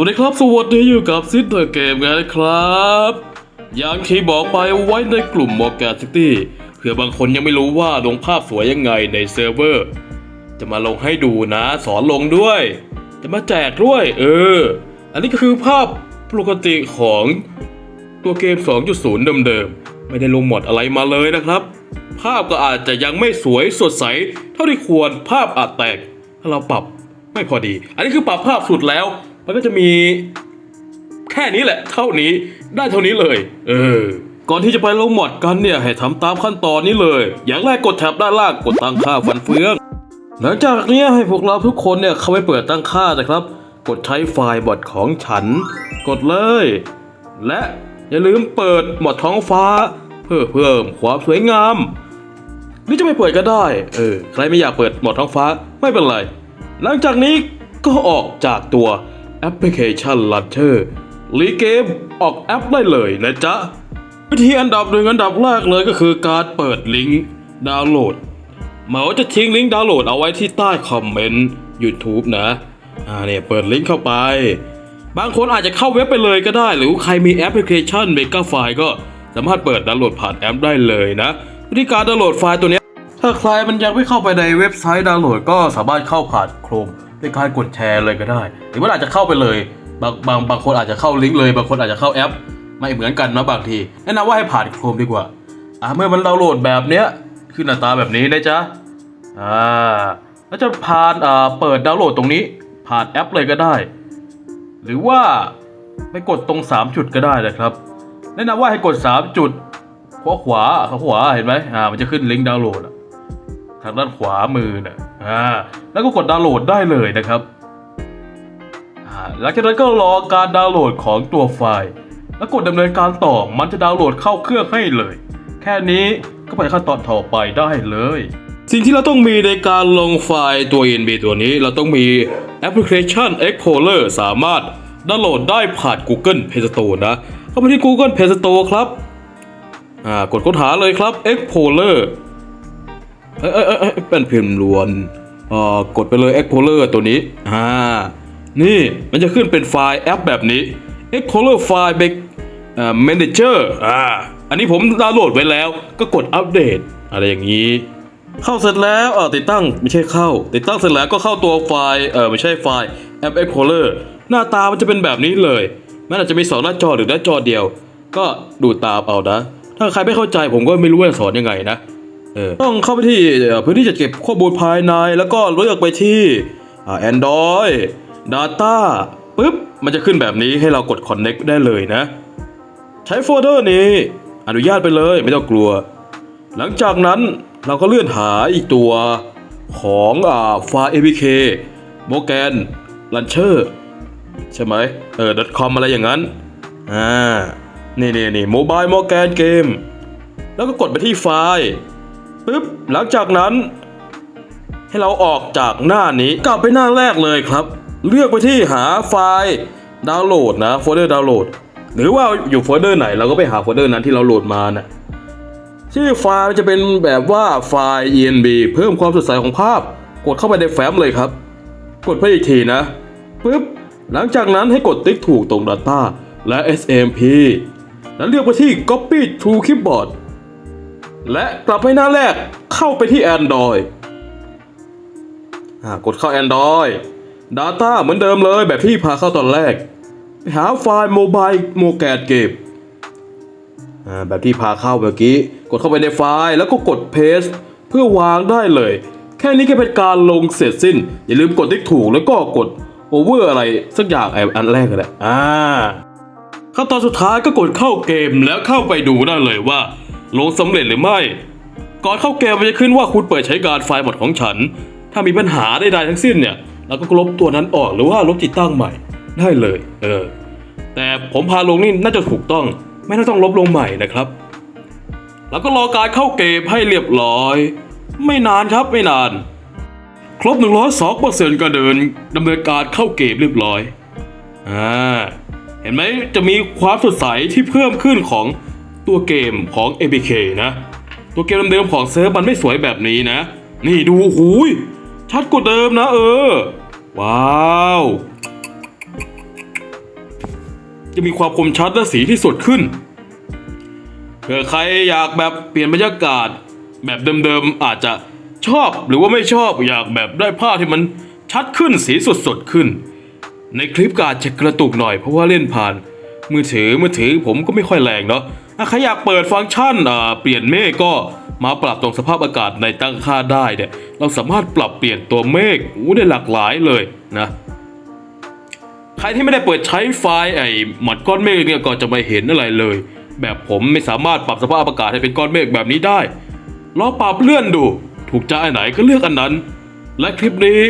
วัสดีครับ สวัสดีอยู่กับซิสเตอร์เกมกันครับ อย่างที่บอกไปไว้ในกลุ่มมอ g ก c ซิตี้เผื่อบางคนยังไม่รู้ว่าลงภาพสวยยังไงในเซิร์ฟเวอร์ จะมาลงให้ดูนะ สอนลงด้วย จะมาแจกด้วย เออ อันนี้ก็คือภาพปกติของตัวเกม 2.0 เดิมๆ ไม่ได้ลงหมดอะไรมาเลยนะครับ ภาพก็อาจจะยังไม่สวยสดใส เท่าที่ควรภาพอาจแตกถ้าเราปรับไม่พอดี อันนี้คือปรับภาพสุดแล้ว มันก็จะมีแค่นี้แหละ เท่านี้ได้เท่านี้เลย เออ ก่อนที่จะไปลงหมอดกันเนี่ย ให้ทำตามขั้นตอนนี้เลย อย่างแรกกดแท็บด้านล่างกดตั้งค่าฟันเฟือง หลังจากนี้ให้พวกเราทุกคนเนี่ยเข้าไปเปิดตั้งค่านะครับ กดใช้ไฟล์บอทของฉัน กดเลย และอย่าลืมเปิดหมดท้องฟ้า เพื่อเพิ่มความสวยงามหรือจะไม่เปิดก็ได้ เออ ใครไม่อยากเปิดหมดท้องฟ้าไม่เป็นไร หลังจากนี้ก็ออกจากตัว แอปพลิเคชัน Launcher รีเกมออกแอปได้เลยนะจ๊ะ วิธีอันดับหนึ่งอันดับแรกเลยก็คือการเปิดลิงก์ดาวน์โหลดเหมาจะทิ้งลิงก์ดาวน์โหลดเอาไว้ที่ใต้คอมเมนต์ YouTube นะอ่าเนี่ยเปิดลิงก์เข้าไป บางคนอาจจะเข้าเว็บไปเลยก็ได้ หรือใครมีแอปพลิเคชัน Mega File ก็สามารถเปิดดาวน์โหลดผ่านแอปได้เลยนะ วิธีการดาวน์โหลดไฟล์ตัวนี้ ถ้าใครมันยังไม่เข้าไปในเว็บไซต์ดาวน์โหลดก็สามารถเข้าผ่านโครม ด้วยการกดแชร์เลยก็ได้ หรือว่าอาจจะเข้าไปเลยบางบางบางคนอาจจะเข้าลิงก์เลยบางคนอาจจะเข้าแอป ไม่เหมือนกันนะบางทีแนะนำว่าให้ผ่านโครมดีกว่าอ่าเมื่อมันดาวน์โหลดแบบเนี้ยขึ้นหน้าตาแบบนี้นะจ๊ะอ่าแล้วจะผ่านอ่าเปิดดาวน์โหลดตรงนี้ ผ่านแอปเลยก็ได้ หรือว่าไปกดตรง 3 จุดก็ได้นะครับ แนะนำว่าให้กด 3 จุดขวาขวาขวาเห็นไหมอ่ามันจะขึ้นลิงก์ดาวน์โหลดอะทางด้านขวามือน่ะ อ่าแล้วก็กดดาวน์โหลดได้เลยนะครับหลังจากนั้นก็รอการดาวน์โหลดของตัวไฟล์ แล้วกดดำเนินการต่อมันจะดาวน์โหลดเข้าเครื่องให้เลย แค่นี้ก็ไปขั้นตอนต่อไปได้เลย สิ่งที่เราต้องมีในการลงไฟล์ตัว ENB ตัวนี้ เราต้องมีแอปพลิเคชัน Explorer สามารถดาวน์โหลดได้ผ่าน Google Play Store นะ เข้าไปที่ Google Play Store ครับกดค้นหาเลยครับ Explorer เอ้ยเอ้ยเอ้ยเอ้ยเป็นพิมพ์ล้วนอ่ากดไปเลย Explorer ตัวนี้อ่านี่มันจะขึ้นเป็นไฟล์แอปแบบนี้ Explorer File Back อ่า Manager อ่าอันนี้ผมดาวน์โหลดไว้แล้วก็กดอัปเดต อะไรอย่างนี้ เข้าเสร็จแล้วเออติดตั้งไม่ใช่เข้า ติดตั้งเสร็จแล้วก็เข้าตัวไฟล์เออไม่ใช่ไฟล์แอป Explorer หน้าตามันจะเป็นแบบนี้เลยมันอาจจะมีสองหน้าจอหรือหน้าจอเดียว ก็ดูตามเอานะ ถ้าใครไม่เข้าใจผมก็ไม่รู้ว่าจะสอนยังไงนะ ต้องเข้าไปที่เพื้นที่จัดเก็บข้อมูลภายใน แล้วก็เลือกไปที่อ่า Android Data ปุ๊บ มันจะขึ้นแบบนี้ให้เรากด Connect ได้เลยนะ ใช้โฟลเดอร์นี้ อนุญาตไปเลยไม่ต้องกลัว หลังจากนั้นเราก็เลื่อนหาอีกตัวของอ่าไฟล์ APK โมแกนลันเชอร์ใช่ไหมเออ .com อะไรอย่างนั้น อ่า นี่นี่นี่โมบายโมแกนเกมแล้วก็กดไปที่ไฟล์ ปึ๊บหลังจากนั้น ให้เราออกจากหน้านี้กลับไปหน้าแรกเลยครับ เลือกไปที่หาไฟล์ดาวน์โหลดนะโฟลเดอร์ดาวน์โหลดหรือว่าอยู่โฟลเดอร์ไหนเราก็ไปหาโฟลเดอร์นั้นที่เราโหลดมานะชื่อไฟล์จะเป็นแบบว่าไฟล์ enb เพิ่มความสดใสของภาพ กดเข้าไปในแฟ้มเลยครับ กดเพื่ออีกทีนะปึ๊บหลังจากนั้นให้กดติ๊กถูกตรง Data และ SMP แล้วเลือกไปที่ Copy to Clipboard และกลับไปหน้าแรกเข้าไปที่ Android อ่ากดเข้า Android Data เหมือนเดิมเลยแบบที่พาเข้าตอนแรก ไปหาไฟล์โมบายโมแกนเกมอ่าแบบที่พาเข้าเมื่อกี้ กดเข้าไปในไฟล์แล้วก็กด paste เพื่อวางได้เลย แค่นี้ก็เป็นการลงเสร็จสิ้น อย่าลืมกดติ๊กถูกแล้วก็กด over อะไรสักอย่างไอ้อันแรกก็ได้อ่าขั้นตอนสุดท้ายก็กดเข้าเกมแล้วเข้าไปดูได้เลยว่า ลงสำเร็จหรือไม่ ก่อนเข้าเกมมันจะขึ้นว่าคุณเปิดใช้การไฟล์หมดของฉัน ถ้ามีปัญหาใดๆทั้งสิ้นเนี่ยเราก็ลบตัวนั้นออกหรือว่าลบติดตั้งใหม่ ได้เลย เออ แต่ผมพาลงนี่น่าจะถูกต้อง ไม่ต้องลบลงใหม่นะครับ แล้วก็รอการเข้าเกมให้เรียบร้อย ไม่นานครับไม่นาน ครบ 102%ก็เดินดำเนินการเข้าเกมเรียบร้อยอ่าเห็นไหมจะมีความสดใสที่เพิ่มขึ้นของ ตัวเกมของ APK นะ ตัวเกมเดิมๆของเซิร์ฟมันไม่สวยแบบนี้นะ นี่ดูหูย ชัดกว่าเดิมนะเออ ว้าว จะมีความคมชัดและสีที่สดขึ้นเผื่อใครอยากแบบเปลี่ยนบรรยากาศ แบบเดิมๆอาจจะชอบหรือว่าไม่ชอบอยากแบบได้ภาพที่มันชัดขึ้นสีสดๆขึ้น ในคลิปก็อาจจะกระตุกหน่อยเพราะว่าเล่นผ่าน มือถือมือถือผมก็ไม่ค่อยแรงเนาะ ใครอยากเปิดฟังก์ชันอ่าเปลี่ยนเมฆก็มาปรับตรงสภาพอากาศในตั้งค่าได้เนี่ยเราสามารถปรับเปลี่ยนตัวเมฆได้หลากหลายเลยนะใครที่ไม่ได้เปิดใช้ไฟล์ไอ้หมอดก้อนเมฆเนี่ยก็จะไม่เห็นอะไรเลย แบบผมไม่สามารถปรับสภาพอากาศให้เป็นก้อนเมฆแบบนี้ได้ลองปรับเลื่อนดู ถูกใจอันไหนก็เลือกอันนั้น และคลิปนี้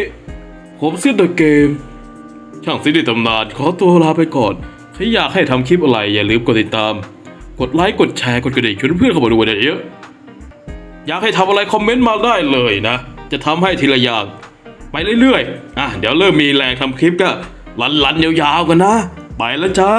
ผมซิดเดอเกม ช่างซิดในตำนานขอตัวลาไปก่อนถ้าอยากให้ทำคลิปอะไรอย่าลืมกดติดตาม กดไลค์กดแชร์กดกระดิ่งชวนเพื่อนเข้ามาดูกันเยอะอยากให้ทำอะไรคอมเมนต์มาได้เลยนะ จะทำให้ทีละอย่าง ไปเรื่อยๆอะเดี๋ยวเริ่มมีแรงทำคลิปก็ลันๆยาวๆกันนะ ไปแล้วจ้า